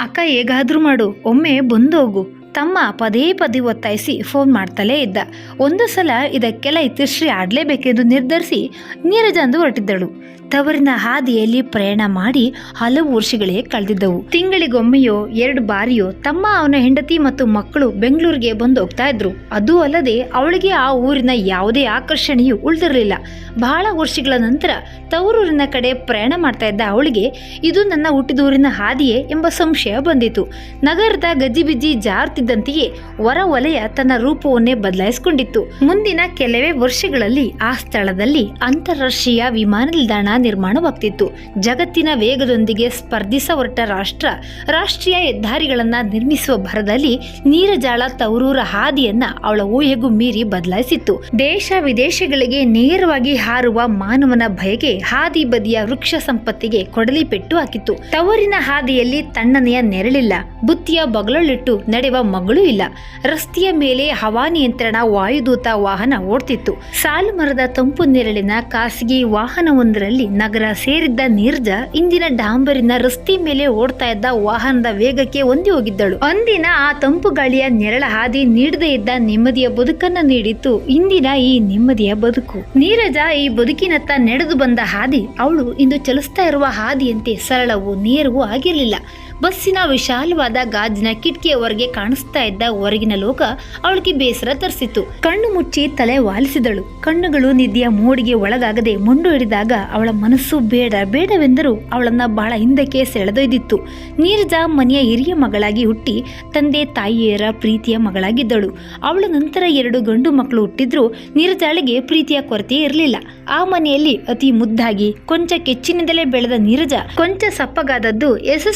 ಅಕ್ಕ ಹೇಗಾದ್ರೂ ಮಾಡು, ಒಮ್ಮೆ ಬಂದೋಗು. ತಮ್ಮ ಪದೇ ಪದೇ ಒತ್ತಾಯಿಸಿ ಫೋನ್ ಮಾಡ್ತಲೇ ಇದ್ದ. ಒಂದು ಸಲ ಇದಕ್ಕೆಲ್ಲ ಇತಿಶ್ರೀ ಆಡಲೇಬೇಕೆಂದು ನಿರ್ಧರಿಸಿ ನೀರಜ ಅಂದು ಹೊರಟಿದ್ದಳು. ತವರಿನ ಹಾದಿಯಲ್ಲಿ ಪ್ರಯಾಣ ಮಾಡಿ ಹಲವು ವರ್ಷಗಳೇ ಕಳೆದಿದ್ದವು. ತಿಂಗಳಿಗೊಮ್ಮೆಯೋ ಎರಡು ಬಾರಿಯೋ ತಮ್ಮ ಅವನ ಹೆಂಡತಿ ಮತ್ತು ಮಕ್ಕಳು ಬೆಂಗಳೂರಿಗೆ ಬಂದು ಹೋಗ್ತಾ ಇದ್ರು. ಅದು ಅಲ್ಲದೆ ಅವಳಿಗೆ ಆ ಊರಿನ ಯಾವುದೇ ಆಕರ್ಷಣೆಯು ಉಳಿದಿರಲಿಲ್ಲ. ಬಹಳ ವರ್ಷಗಳ ನಂತರ ತವರೂರಿನ ಕಡೆ ಪ್ರಯಾಣ ಮಾಡ್ತಾ ಇದ್ದ ಅವಳಿಗೆ ಇದು ನನ್ನ ಹುಟ್ಟಿದೂರಿನ ಹಾದಿಯೇ ಎಂಬ ಸಂಶಯ ಬಂದಿತು. ನಗರದ ಗಜಿಬಿಜಿ ಜಾರುತ್ತಿದ್ದಂತೆಯೇ ಹೊರ ವಲಯ ತನ್ನ ರೂಪವನ್ನೇ ಬದಲಾಯಿಸಿಕೊಂಡಿತ್ತು. ಮುಂದಿನ ಕೆಲವೇ ವರ್ಷಗಳಲ್ಲಿ ಆ ಸ್ಥಳದಲ್ಲಿ ಅಂತಾರಾಷ್ಟ್ರೀಯ ವಿಮಾನ ನಿಲ್ದಾಣ ನಿರ್ಮಾಣವಾಗ್ತಿತ್ತು. ಜಗತ್ತಿನ ವೇಗದೊಂದಿಗೆ ಸ್ಪರ್ಧಿಸ ಹೊರಟ ರಾಷ್ಟ್ರ, ರಾಷ್ಟ್ರೀಯ ಹೆದ್ದಾರಿಗಳನ್ನ ನಿರ್ಮಿಸುವ ಭರದಲ್ಲಿ ನೀರಜಾಳ ತವರೂರ ಹಾದಿಯನ್ನ ಅವಳ ಊಹೆಗೂ ಮೀರಿ ಬದಲಾಯಿಸಿತ್ತು. ದೇಶ ವಿದೇಶಗಳಿಗೆ ನೇರವಾಗಿ ಹಾರುವ ಮಾನವನ ಭಯಗೆ ಹಾದಿ ಬದಿಯ ವೃಕ್ಷ ಸಂಪತ್ತಿಗೆ ಕೊಡಲಿ ಪೆಟ್ಟು ಹಾಕಿತ್ತು. ತವರಿನ ಹಾದಿಯಲ್ಲಿ ತಣ್ಣನೆಯ ನೆರಳಿಲ್ಲ. ಬುತ್ತಿಯ ಬಗಲಲ್ಲಿಟ್ಟು ನಡೆವ ಮಗಳು ಇಲ್ಲ. ರಸ್ತೆಯ ಮೇಲೆ ಹವಾನಿಯಂತ್ರಣ ವಾಯುದೂತ ವಾಹನ ಓಡ್ತಿತ್ತು. ಸಾಲು ಮರದ ತಂಪು ನೆರಳಿನ ಖಾಸಗಿ ವಾಹನವೊಂದರಲ್ಲಿ ನಗರ ಸೇರಿದ್ದ ನೀರ್ಜ ಇಂದಿನ ಡಾಂಬರಿನ ರಸ್ತೆ ಮೇಲೆ ಓಡ್ತಾ ಇದ್ದ ವಾಹನದ ವೇಗಕ್ಕೆ ಹೊಂದಿ ಹೋಗಿದ್ದಳು. ಅಂದಿನ ಆ ತಂಪು ಗಾಳಿಯ ನೆರಳ ಹಾದಿ ನೀಡದೇ ಇದ್ದ ನೆಮ್ಮದಿಯ ಬದುಕನ್ನು ನೀಡಿತ್ತು ಇಂದಿನ ಈ ನೆಮ್ಮದಿಯ ಬದುಕು. ನೀರಜ ಈ ಬದುಕಿನತ್ತ ನಡೆದು ಬಂದ ಹಾದಿ ಅವಳು ಇಂದು ಚಲಿಸ್ತಾ ಇರುವ ಹಾದಿಯಂತೆ ಸರಳವೂ ನೇರವೂ ಆಗಿರಲಿಲ್ಲ. ಬಸ್ಸಿನ ವಿಶಾಲವಾದ ಗಾಜಿನ ಕಿಟಕಿಯ ಹೊರಗೆ ಕಾಣಿಸ್ತಾ ಇದ್ದ ಹೊರಗಿನ ಲೋಕ ಅವಳಿಗೆ ಬೇಸರ ತರಿಸಿತು ಕಣ್ಣು ಮುಚ್ಚಿ ತಲೆ ವಾಲಿಸಿದಳು. ಕಣ್ಣುಗಳು ನಿದ್ದೆಯ ಮೋಡಿಗೆ ಒಳಗಾಗದೆ ಮುಂಡು ಹಿಡಿದಾಗ ಅವಳ ಮನಸ್ಸು ಬೇಡ, ಬೇಡವೆಂದರೂ ಅವಳನ್ನ ಬಹಳ ಹಿಂದಕ್ಕೆ ಸೆಳೆದೊಯ್ದಿತ್ತು. ನೀರಜ ಮನೆಯ ಹಿರಿಯ ಮಗಳಾಗಿ ಹುಟ್ಟಿ ತಂದೆ ತಾಯಿಯರ ಪ್ರೀತಿಯ ಮಗಳಾಗಿದ್ದಳು. ಅವಳ ನಂತರ ಎರಡು ಗಂಡು ಮಕ್ಕಳು ಹುಟ್ಟಿದ್ರು ನೀರಜಾಳಿಗೆ ಪ್ರೀತಿಯ ಕೊರತೆ ಇರಲಿಲ್ಲ. ಆ ಮನೆಯಲ್ಲಿ ಅತಿ ಮುದ್ದಾಗಿ ಕೊಂಚ ಕೆಚ್ಚಿನಿಂದಲೇ ಬೆಳೆದ ನೀರಜ ಕೊಂಚ ಸಪ್ಪಗಾದದ್ದು ಎಸ್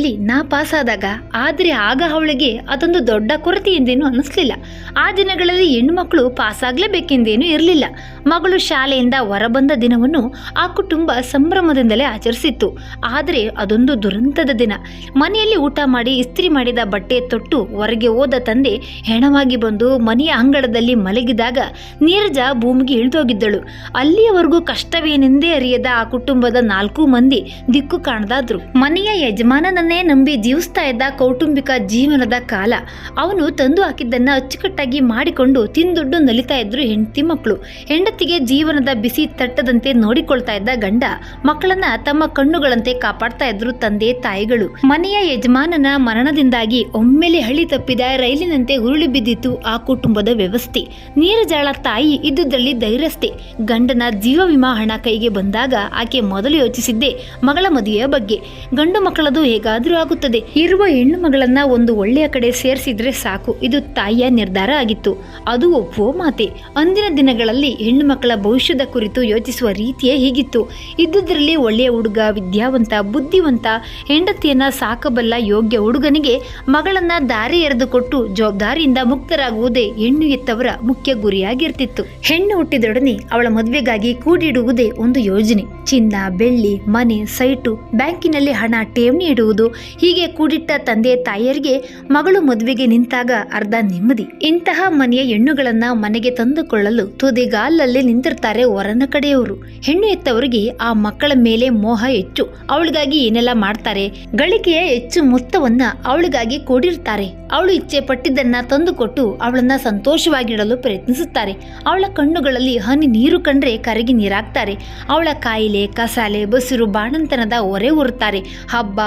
ಸಿಯಲ್ಲಿ ನಾ ಪಾಸಾದಾಗ, ಆದರೆ ಆಗ ಅವಳಿಗೆ ಅದೊಂದು ದೊಡ್ಡ ಕೊರತೆ ಎಂದೇನು ಅನ್ನಿಸ್ಲಿಲ್ಲ. ಆ ದಿನಗಳಲ್ಲಿ ಹೆಣ್ಣು ಮಕ್ಕಳು ಪಾಸಾಗ್ಲೇಬೇಕೆಂದೇನು ಇರಲಿಲ್ಲ. ಮಗಳು ಶಾಲೆಯಿಂದ ಹೊರಬಂದ ದಿನವನ್ನು ಆ ಕುಟುಂಬ ಸಂಭ್ರಮದಿಂದಲೇ ಆಚರಿಸಿತ್ತು. ಆದರೆ ಅದೊಂದು ದುರಂತದ ದಿನ. ಮನೆಯಲ್ಲಿ ಊಟ ಮಾಡಿ, ಇಸ್ತ್ರಿ ಮಾಡಿದ ಬಟ್ಟೆ ತೊಟ್ಟು ಹೊರಗೆ ಹೋದ ತಂದೆ ಹೆಣವಾಗಿ ಬಂದು ಮನೆಯ ಅಂಗಳದಲ್ಲಿ ಮಲಗಿದಾಗ ನೀರಜ ಭೂಮಿಗೆ ಇಳಿದೋಗಿದ್ದಳು. ಅಲ್ಲಿಯವರೆಗೂ ಕಷ್ಟವೇನೆಂದೇ ಅರಿಯದ ಆ ಕುಟುಂಬದ ನಾಲ್ಕು ಮಂದಿ ದಿಕ್ಕು ಕಾಣದಾದ್ರು. ಮನೆಯ ಯಜಮಾನನನ್ನೇ ನಂಬಿ ಜೀವಿಸ್ತಾ ಇದ್ದ ಕೌಟುಂಬಿಕ ಜೀವನದ ಕಾಲ. ಅವನು ತಂದು ಹಾಕಿದ್ದನ್ನ ಅಚ್ಚುಕಟ್ಟಾಗಿ ಮಾಡಿಕೊಂಡು ತಿಂದುಡ್ಡು ನಲಿತಾ ಇದ್ರು ಹೆಂಡತಿ ಮಕ್ಕಳು ಹೆಂಡತಿಗೆ ಜೀವನದ ಬಿಸಿ ತಟ್ಟದಂತೆ ನೋಡಿಕೊಳ್ತಾ ಇದ್ದ ಗಂಡ, ಮಕ್ಕಳನ್ನ ತಮ್ಮ ಕಣ್ಣುಗಳಂತೆ ಕಾಪಾಡ್ತಾ ಇದ್ರು ತಂದೆ ತಾಯಿಗಳು. ಮನೆಯ ಯಜಮಾನನ ಮರಣದಿಂದಾಗಿ ಒಮ್ಮೆಲೆ ಹಳಿ ತಪ್ಪಿದ ರೈಲಿನಂತೆ ಉರುಳಿ ಬಿದ್ದಿತ್ತು ಆ ಕುಟುಂಬದ ವ್ಯವಸ್ಥೆ. ನೀರಜಾಳ ತಾಯಿ ಇದ್ದುದರಲ್ಲಿ ಧೈರ್ಯಸ್ಥೆ. ಗಂಡನ ಜೀವ ವಿಮಾ ಹಣ ಕೈಗೆ ಬಂದಾಗ ಆಕೆ ಮೊದಲು ಯೋಚಿಸಿದ್ದೆ ಮಗಳ ಮದುವೆಯ ಬಗ್ಗೆ. ಗಂಡು ಮಕ್ಕಳದು ಹೇಗಾದ್ರೂ ಆಗುತ್ತದೆ. ಇರುವ ಹೆಣ್ಣು ಮಗಳನ್ನ ಒಂದು ಒಳ್ಳೆಯ ಕಡೆ ಸೇರಿಸಿದ್ರೆ ಸಾಕು. ಇದು ತಾಯಿಯ ನಿರ್ಧಾರ ಆಗಿತ್ತು. ಅದು ಒಪ್ಪುವ ಮಾತೆ. ಅಂದಿನ ದಿನಗಳಲ್ಲಿ ಹೆಣ್ಣು ಮಕ್ಕಳ ಭವಿಷ್ಯದ ಕುರಿತು ಯೋಚಿಸುವ ರೀತಿಯೇ ಹೀಗಿತ್ತು. ಇದ್ದುದರಲ್ಲಿ ಒಳ್ಳೆಯ ಹುಡುಗ, ವಿದ್ಯಾವಂತ, ಬುದ್ಧಿವಂತ, ಹೆಂಡತಿಯನ್ನ ಸಾಕಬಲ್ಲ ಯೋಗ್ಯ ಹುಡುಗನಿಗೆ ಮಗಳನ್ನ ದಾರಿ ಎರೆದುಕೊಟ್ಟು ಜವಾಬ್ದಾರಿಯಿಂದ ಮುಕ್ತರಾಗುವುದೇ ಹೆಣ್ಣು ಎತ್ತವರ ಮುಖ್ಯ ಗುರಿಯಾಗಿರ್ತಿತ್ತು. ಹೆಣ್ಣು ಹುಟ್ಟಿದೊಡನೆ ಅವಳ ಮದುವೆಗಾಗಿ ಕೂಡಿಡುವುದೇ ಒಂದು ಯೋಜನೆ. ಚಿನ್ನ, ಬೆಳ್ಳಿ, ಮನೆ, ಸೈಟು, ಬ್ಯಾಂಕಿನಲ್ಲಿ ಹಣ ಠೇವಣಿ ಇಡುವುದು ಹೀಗೆ ಕೂಡಿಟ್ಟ ತಂದೆ ತಾಯಿಯರಿಗೆ ಮಗಳು ಮದುವೆಗೆ ನಿಂತಾಗ ಅರ್ಧ ನೆಮ್ಮದಿ. ಇಂತಹ ಮನೆಯ ಹೆಣ್ಣುಗಳನ್ನ ಮನೆಗೆ ತಂದುಕೊಳ್ಳಲು ತುದಿಗಾಲಲ್ಲಿ ನಿಂತಿರ್ತಾರೆ ವರನ ಕಡೆಯವರು. ಹೆಣ್ಣು ಎತ್ತವರಿಗೆ ಆ ಮಕ್ಕಳ ಮೇಲೆ ಮೋಹ ಹೆಚ್ಚು. ಅವಳಿಗಾಗಿ ಏನೆಲ್ಲ ಮಾಡ್ತಾರೆ? ಗಳಿಕೆಯ ಹೆಚ್ಚು ಮೊತ್ತವನ್ನ ಅವಳಿಗಾಗಿ ಕೂಡಿರ್ತಾರೆ. ಅವಳು ಇಚ್ಛೆ ಪಟ್ಟಿದ್ದನ್ನ ತಂದುಕೊಟ್ಟು ಅವಳನ್ನ ಸಂತೋಷವಾಗಿಡಲು ಪ್ರಯತ್ನಿಸುತ್ತಾರೆ. ಅವಳ ಕಣ್ಣುಗಳಲ್ಲಿ ಹನಿ ನೀರು ಕಂಡ್ರೆ ಕರಗಿ ನೀರಾಗ್ತಾರೆ. ಅವಳ ಕಾಯಿಲೆ, ಕಸಾಲೆ, ಬಸಿರು, ಬಾಣಂತನದ ಹೊರೆ ಹೊರುತ್ತಾರೆ ಹಬ್ಬ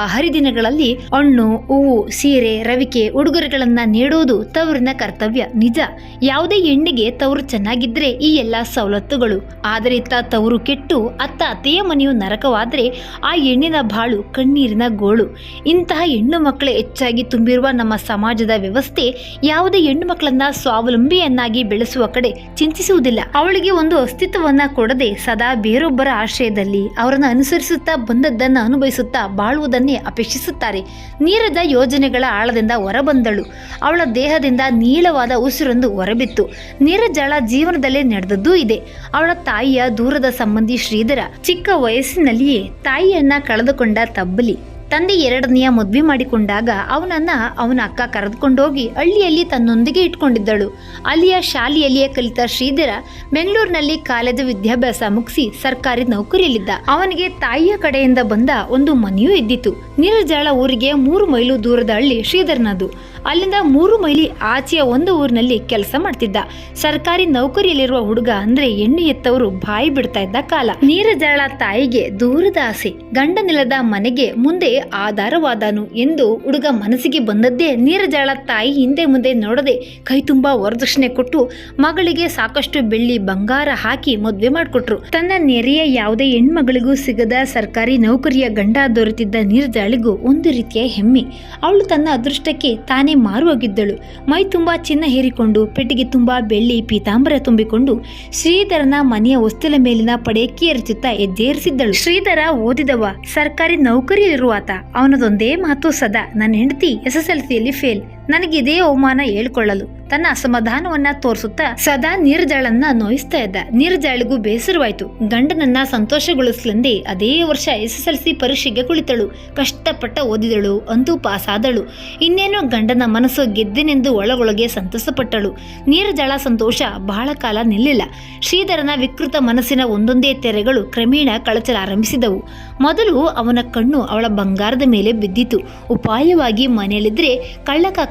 ಹರಿದಿನಗಳಲ್ಲಿ ಹಣ್ಣು, ಹೂವು, ಸೀರೆ, ರವಿಕೆ ಉಡುಗೊರೆಗಳನ್ನ ನೀಡುವುದು ತವರಿನ ಕರ್ತವ್ಯ, ನಿಜ. ಯಾವುದೇ ಹೆಣ್ಣಿಗೆ ತವರು ಚೆನ್ನಾಗಿದ್ರೆ ಈ ಎಲ್ಲಾ ಸವಲತ್ತುಗಳು. ಆದರೆ ಇತ್ತ ತವರು ಕೆಟ್ಟು ಅತ್ತ ಅತ್ತೆಯ ಮನೆಯು ನರಕವಾದ್ರೆ ಆ ಹೆಣ್ಣಿನ ಬಾಳು ಕಣ್ಣೀರಿನ ಗೋಳು. ಇಂತಹ ಹೆಣ್ಣು ಮಕ್ಕಳೇ ಹೆಚ್ಚಾಗಿ ತುಂಬಿರುವ ನಮ್ಮ ಸಮಾಜದ ವ್ಯವಸ್ಥೆ ಯಾವುದೇ ಹೆಣ್ಣು ಮಕ್ಕಳನ್ನ ಸ್ವಾವಲಂಬಿಯನ್ನಾಗಿ ಬೆಳೆಸುವ ಕಡೆ ಚಿಂತಿಸುವುದಿಲ್ಲ. ಅವಳಿಗೆ ಒಂದು ಅಸ್ತಿತ್ವವನ್ನ ಕೊಡದೆ ಸದಾ ಬೇರೊಬ್ಬರ ಆಶ್ರಯದಲ್ಲಿ ಅವರನ್ನು ಅನುಸರಿಸುತ್ತಾ ಬಂದದ್ದನ್ನು ಅನುಭವಿಸುತ್ತಾ ಬಾಳುವುದನ್ನೇ ಅಪೇಕ್ಷಿಸುತ್ತಾರೆ ನೀರದ ಯೋಜನೆಗಳ ಆಳದಿಂದ ಹೊರಬಂದಳು. ಅವಳ ದೇಹದಿಂದ ನೀಳವಾದ ಉಸಿರೊಂದು ಹೊರಬಿತ್ತು. ನೀರಜಾಳ ಜೀವನದಲ್ಲೇ ನಡೆದದ್ದೂ ಇದೆ. ಅವಳ ತಾಯಿಯ ದೂರದ ಸಂಬಂಧಿ ಶ್ರೀಧರ ಚಿಕ್ಕ ವಯಸ್ಸಿನಲ್ಲಿಯೇ ತಾಯಿಯನ್ನ ಕಳೆದುಕೊಂಡ ತಬ್ಬಲಿ. ತಂದೆ ಎರಡನೆಯ ಮದುವೆ ಮಾಡಿಕೊಂಡಾಗ ಅವನನ್ನ ಅವನ ಅಕ್ಕ ಕರೆದುಕೊಂಡೋಗಿ ಹಳ್ಳಿಯಲ್ಲಿ ತನ್ನೊಂದಿಗೆ ಇಟ್ಕೊಂಡಿದ್ದಳು. ಅಲ್ಲಿಯ ಶಾಲೆಯಲ್ಲಿಯೇ ಕಲಿತ ಶ್ರೀಧರ ಬೆಂಗಳೂರಿನಲ್ಲಿ ಕಾಲೇಜು ವಿದ್ಯಾಭ್ಯಾಸ ಮುಗಿಸಿ ಸರ್ಕಾರಿ ನೌಕರಿಯಲ್ಲಿದ್ದ. ಅವನಿಗೆ ತಾಯಿಯ ಕಡೆಯಿಂದ ಬಂದ ಒಂದು ಮನೆಯೂ ಇದ್ದಿತು ನೀರಜಾಳ ಊರಿಗೆ ಮೂರು ಮೈಲು ದೂರದ ಹಳ್ಳಿ ಶ್ರೀಧರನದು. ಅಲ್ಲಿಂದ ಮೂರು ಮೈಲಿ ಆಚೆಯ ಒಂದು ಊರಿನಲ್ಲಿ ಕೆಲಸ ಮಾಡ್ತಿದ್ದ. ಸರ್ಕಾರಿ ನೌಕರಿಯಲ್ಲಿರುವ ಹುಡುಗ ಅಂದ್ರೆ ಎಣ್ಣೆ ಎತ್ತವರು ಬಾಯಿ ಬಿಡ್ತಾ ಇದ್ದ ಕಾಲ. ನೀರಜಾಳ ತಾಯಿಗೆ ದೂರದ ಆಸೆ. ಗಂಡನಿಲ್ಲದ ಮನೆಗೆ ಮುಂದೆ ಆಧಾರವಾದನು ಎಂದು ಹುಡುಗ ಮನಸ್ಸಿಗೆ ಬಂದದ್ದೇ ನೀರಜಾಳ ತಾಯಿ ಹಿಂದೆ ಮುಂದೆ ನೋಡದೆ ಕೈ ತುಂಬಾ ವರದಕ್ಷಿಣೆ ಕೊಟ್ಟು ಮಗಳಿಗೆ ಸಾಕಷ್ಟು ಬೆಳ್ಳಿ ಬಂಗಾರ ಹಾಕಿ ಮದುವೆ ಮಾಡಿಕೊಟ್ರು. ತನ್ನ ನೆರೆಯ ಯಾವುದೇ ಹೆಣ್ಮಗಳಿಗೂ ಸಿಗದ ಸರ್ಕಾರಿ ನೌಕರಿಯ ಗಂಡ ದೊರೆತಿದ್ದ ನೀರಜಾಳಿಗೂ ಒಂದು ರೀತಿಯ ಹೆಮ್ಮೆ. ಅವಳು ತನ್ನ ಅದೃಷ್ಟಕ್ಕೆ ತಾನೇ ಮಾರು ಹೋಗಿದ್ದಳು ಮೈ ತುಂಬಾ ಚಿನ್ನ ಹೇರಿಕೊಂಡು ಪೆಟ್ಟಿಗೆ ತುಂಬಾ ಬೆಳ್ಳಿ ಪೀತಾಂಬರ ತುಂಬಿಕೊಂಡು ಶ್ರೀಧರನ ಮನೆಯ ಹೊಸ್ತಿಲ ಮೇಲಿನ ಪಡೆಕ್ಕಿ ಎರಚುತ್ತಾ ಎದ್ದೇರಿಸಿದ್ದಳು. ಶ್ರೀಧರ ಓದಿದವ, ಸರ್ಕಾರಿ ನೌಕರಿಯಲ್ಲಿರುವಾತ. ಅವನದೊಂದೇ ಮಾತು ಸದಾ. ನನ್ನ ಹೆಂಡತಿ ಎಸ್ ಎಸ್ ಎಲ್ ಸಿಯಲ್ಲಿ ಫೇಲ್ ನನಗಿದೇ ಅವಮಾನ ಹೇಳ್ಕೊಳ್ಳಲು ತನ್ನ ಅಸಮಾಧಾನವನ್ನ ತೋರಿಸುತ್ತಾ ಸದಾ ನೀರ್ಜಾಳನ್ನ ನೋಯಿಸ್ತಾ ಇದ್ದ. ನೀರ್ಜಾಳಿಗೂ ಬೇಸರವಾಯ್ತು. ಗಂಡನನ್ನ ಸಂತೋಷಗೊಳಿಸ್ಲೆಂದೇ ಅದೇ ವರ್ಷ ಎಸ್ ಎಸ್ ಎಲ್ ಸಿ ಪರೀಕ್ಷೆಗೆ ಕುಳಿತಳು. ಕಷ್ಟಪಟ್ಟ ಓದಿದಳು, ಅಂತೂ ಪಾಸ್ ಆದಳು ಇನ್ನೇನು ಗಂಡನ ಮನಸ್ಸು ಗೆದ್ದೆನೆಂದು ಒಳಗೊಳಗೆ ಸಂತಸಪಟ್ಟಳು. ನೀರ್ಜಾಳ ಸಂತೋಷ ಬಹಳ ಕಾಲ ನಿಲ್ಲಿಲ್ಲ. ಶ್ರೀಧರನ ವಿಕೃತ ಮನಸ್ಸಿನ ಒಂದೊಂದೇ ತೆರೆಗಳು ಕ್ರಮೇಣ ಕಳಚಲಾರಂಭಿಸಿದವು ಮೊದಲು ಅವನ ಕಣ್ಣು ಅವಳ ಬಂಗಾರದ ಮೇಲೆ ಬಿದ್ದಿತು ಉಪಾಯವಾಗಿ ಮನೆಯಲ್ಲಿದ್ರೆ